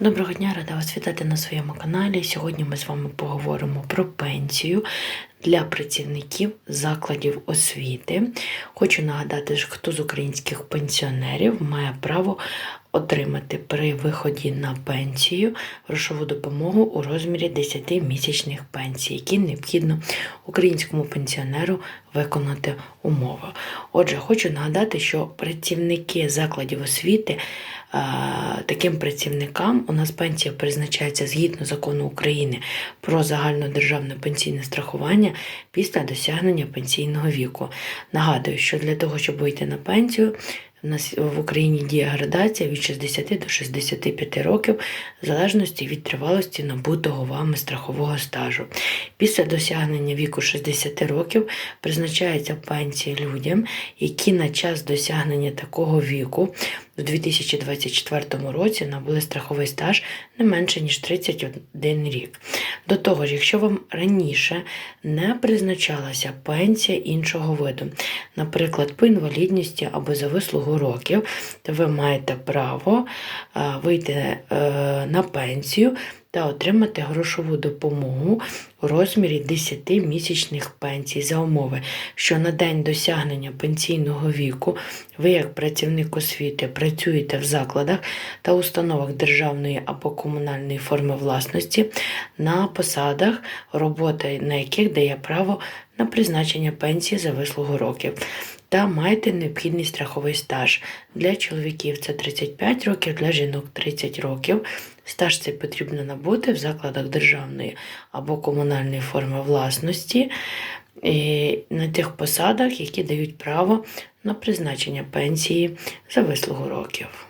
Доброго дня, рада вас вітати на своєму каналі. Сьогодні ми з вами поговоримо про пенсію для працівників закладів освіти. Хочу нагадати, хто з українських пенсіонерів має право отримати при виході на пенсію грошову допомогу у розмірі 10 місячних пенсій, які необхідно українському пенсіонеру виконати умови. Отже, хочу нагадати, що працівники закладів освіти. Таким працівникам у нас пенсія призначається згідно закону України про загальнодержавне пенсійне страхування після досягнення пенсійного віку. Нагадую, що для того, щоб вийти на пенсію, нас в Україні діє градація від 60 до 65 років, в залежності від тривалості набутого вами страхового стажу. Після досягнення віку 60 років призначається пенсія людям, які на час досягнення такого віку у 2024 році набули страховий стаж не менше ніж 31 рік. До того ж, якщо вам раніше не призначалася пенсія іншого виду, наприклад, по інвалідності або за вислугу років, то ви маєте право е, вийти е, на пенсію та отримати грошову допомогу у розмірі 10 місячних пенсій. За умови, що на день досягнення пенсійного віку ви, як працівник освіти, працюєте в закладах та установах державної або комунальної форми власності на посадах, робота на яких дає право на призначення пенсії за вислугу років. Та маєте необхідний страховий стаж. Для чоловіків це 35 років, для жінок 30 років. Стаж цей потрібно набути в закладах державної або комунальної форми власності і на тих посадах, які дають право на призначення пенсії за вислугу років.